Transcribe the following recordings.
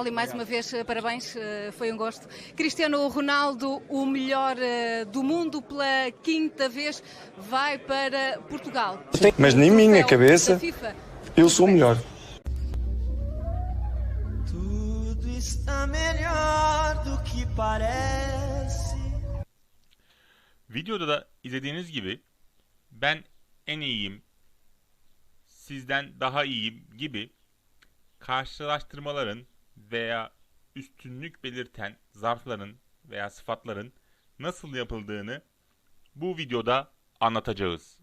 Ronaldo, e mais uma vez, eh, parabéns, eh, foi um gosto. Cristiano Ronaldo, o melhor eh, do mundo, pela quinta vez, vai para Portugal. Mas na minha cabeça, eu sou o melhor. Tudo está melhor do que parece. Videoda da izlediğiniz gibi ben en iyiyim, sizden daha iyiyim gibi karşılaştırmaların veya üstünlük belirten zarfların veya sıfatların nasıl yapıldığını bu videoda anlatacağız.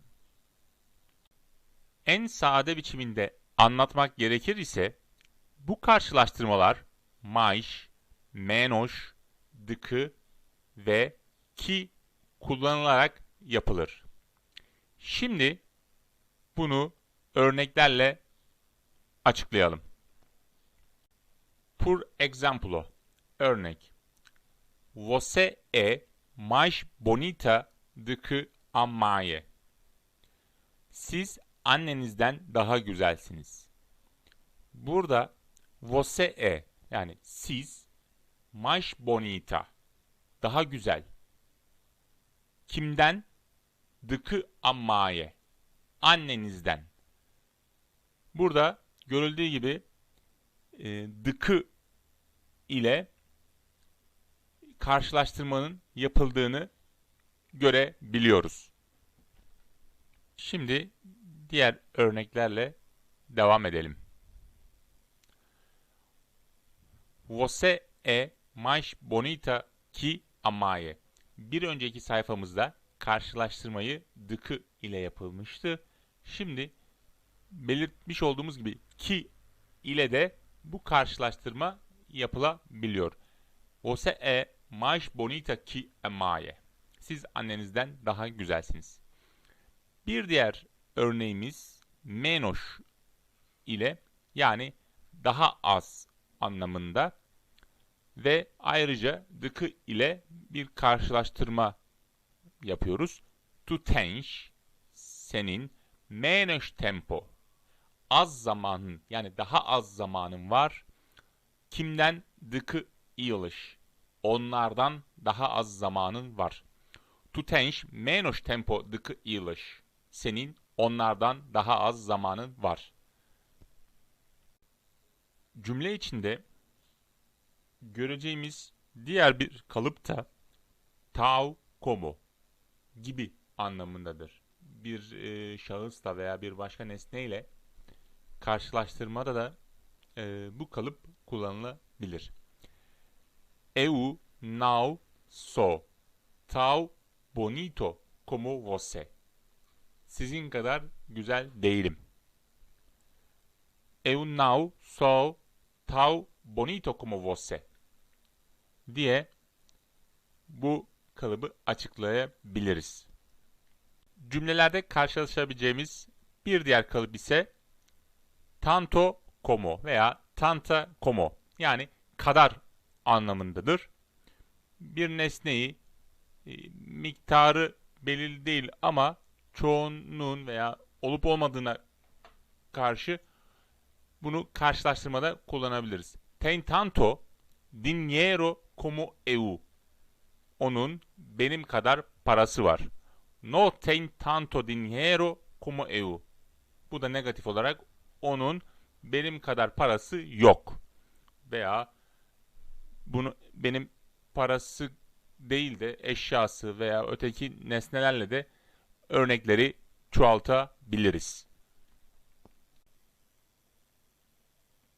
En sade biçiminde anlatmak gerekir ise bu karşılaştırmalar maaş, menoş, dıkı ve ki kullanılarak yapılır. Şimdi bunu örneklerle açıklayalım. Por exemplo, örnek. Você é mais bonita do que a mãe. Siz annenizden daha güzelsiniz. Burada você é yani siz mais bonita daha güzel. Kimden? Dıkı ammaye. Annenizden. Burada görüldüğü gibi e, dıkı ile karşılaştırmanın yapıldığını görebiliyoruz. Şimdi diğer örneklerle devam edelim. Você é mais bonita que a Maye. Bir önceki sayfamızda karşılaştırmayı dıkı ile yapılmıştı. Şimdi belirtmiş olduğumuz gibi ki ile de bu karşılaştırma yapılabiliyor. Você é mais bonita que a Maye. Siz annenizden daha güzelsiniz. Bir diğer örneğimiz menos ile yani daha az anlamında ve ayrıca dıkı ile bir karşılaştırma yapıyoruz. Tu tens senin menos tempo az zamanın yani daha az zamanın var. Kimden? Dıkı iyiliş. Onlardan daha az zamanın var. Tu tens menos tempo dıkı iyiliş. Senin onlardan daha az zamanın var. Cümle içinde göreceğimiz diğer bir kalıp da tau como gibi anlamındadır. Bir e, şahısla veya bir başka nesneyle karşılaştırmada da e, bu kalıp kullanılabilir. Eu não sou tão bonito como você. Sizin kadar güzel değilim. Eu não sou tão bonito como você diye bu kalıbı açıklayabiliriz. Cümlelerde karşılaşabileceğimiz bir diğer kalıp ise tanto como veya tanta como yani kadar anlamındadır. Bir nesneyi e, miktarı belirli değil ama çoğunluğun veya olup olmadığına karşı bunu karşılaştırmada kullanabiliriz. Ten tanto dinheiro como eu. Onun benim kadar parası var. No tem tanto dinheiro como eu. Bu da negatif olarak onun benim kadar parası yok. Veya bunu benim parası değil de eşyası veya öteki nesnelerle de örnekleri çoğaltabiliriz.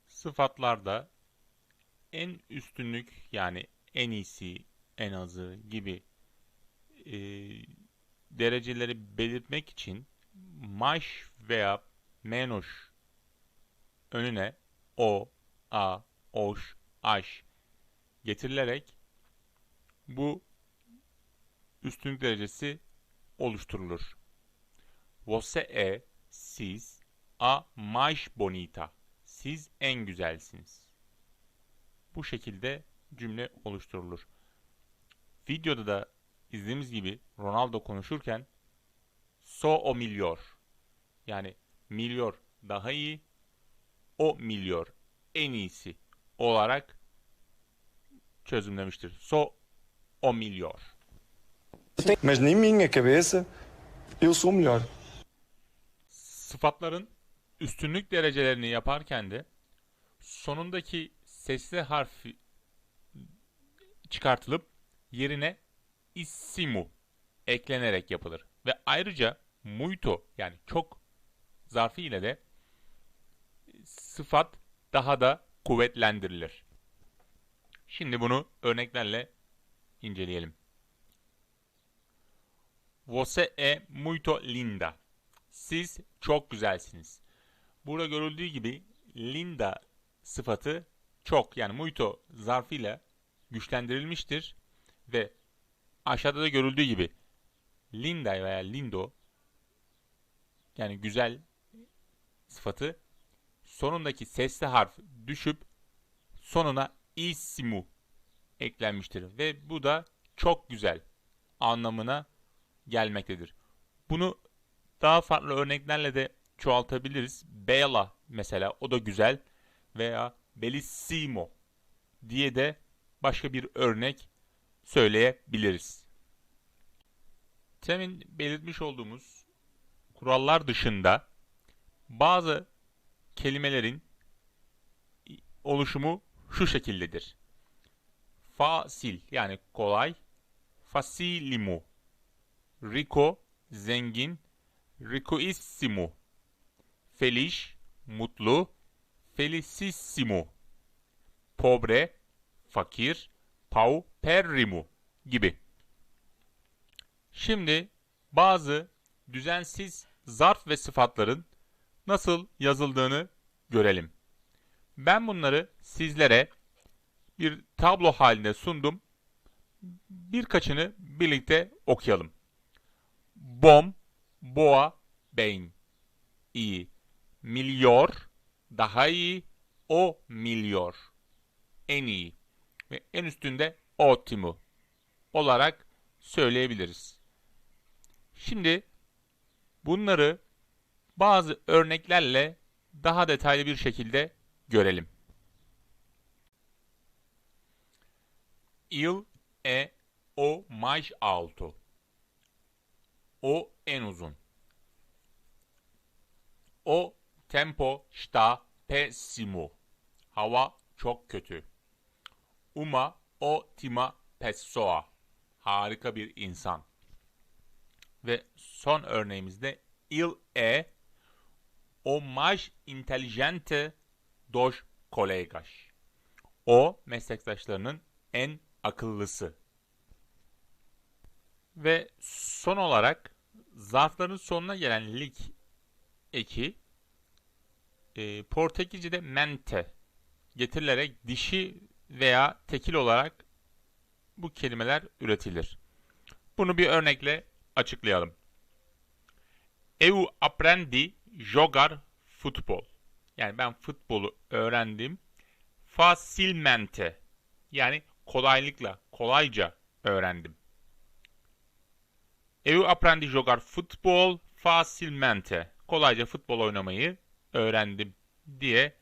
Sıfatlarda en üstünlük yani en iyisi, en azı gibi e, dereceleri belirtmek için maş veya menoş önüne o, a, oş, aş getirilerek bu üstünlük derecesi oluşturulur. Você é, siz, a mais bonita. Siz en güzelsiniz. Bu şekilde cümle oluşturulur. Videoda da izlediğimiz gibi Ronaldo konuşurken so o milyor yani milyor daha iyi o milyor en iyisi olarak çözümlemiştir. So o melhor. Mas na minha cabeça, eu sou melhor. Sıfatların üstünlük derecelerini yaparken de sonundaki sesli harfi çıkartılıp yerine issimu eklenerek yapılır. Ve ayrıca muito yani çok zarfı ile de sıfat daha da kuvvetlendirilir. Şimdi bunu örneklerle inceleyelim. Você é muito linda. Siz çok güzelsiniz. Burada görüldüğü gibi linda sıfatı çok yani muito zarfıyla güçlendirilmiştir ve aşağıda da görüldüğü gibi linda veya lindo yani güzel sıfatı sonundaki sesli harf düşüp sonuna isimu eklenmiştir ve bu da çok güzel anlamına gelmektedir. Bunu daha farklı örneklerle de çoğaltabiliriz. Bella mesela o da güzel veya bellissimo diye de başka bir örnek söyleyebiliriz. Temin belirtmiş olduğumuz kurallar dışında bazı kelimelerin oluşumu şu şekildedir. Fasil yani kolay, facilimo, rico, zengin, ricoissimo, feliz, mutlu, felicissimo, pobre, fakir, pauperrimo gibi. Şimdi bazı düzensiz zarf ve sıfatların nasıl yazıldığını görelim. Ben bunları sizlere bir tablo halinde sundum. Birkaçını birlikte okuyalım. Bom, boa, bem, iyi. Milyar, daha iyi. O milyar, en iyi. Ve en üstünde ottimo olarak söyleyebiliriz. Şimdi bunları bazı örneklerle daha detaylı bir şekilde görelim. Il é o mais alto. O en uzun. O tempo está péssimo. Hava çok kötü. Uma ótima pessoa. Harika bir insan. Ve son örneğimizde il é o mais inteligente dos colegas. O meslektaşlarının en akıllısı. Ve son olarak zarfların sonuna gelen lik eki e, Portekizce'de mente getirilerek dişi veya tekil olarak bu kelimeler üretilir. Bunu bir örnekle açıklayalım. Eu aprendi jogar futbol. Yani ben futbolu öğrendim. Facilmente. Yani kolaylıkla, kolayca öğrendim. Eu aprendi jogar futbol facilmente. Kolayca futbol oynamayı öğrendim diye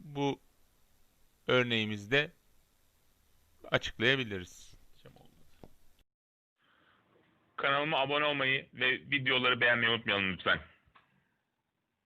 bu örneğimizde açıklayabiliriz. Kanalıma abone olmayı ve videoları beğenmeyi unutmayalım lütfen.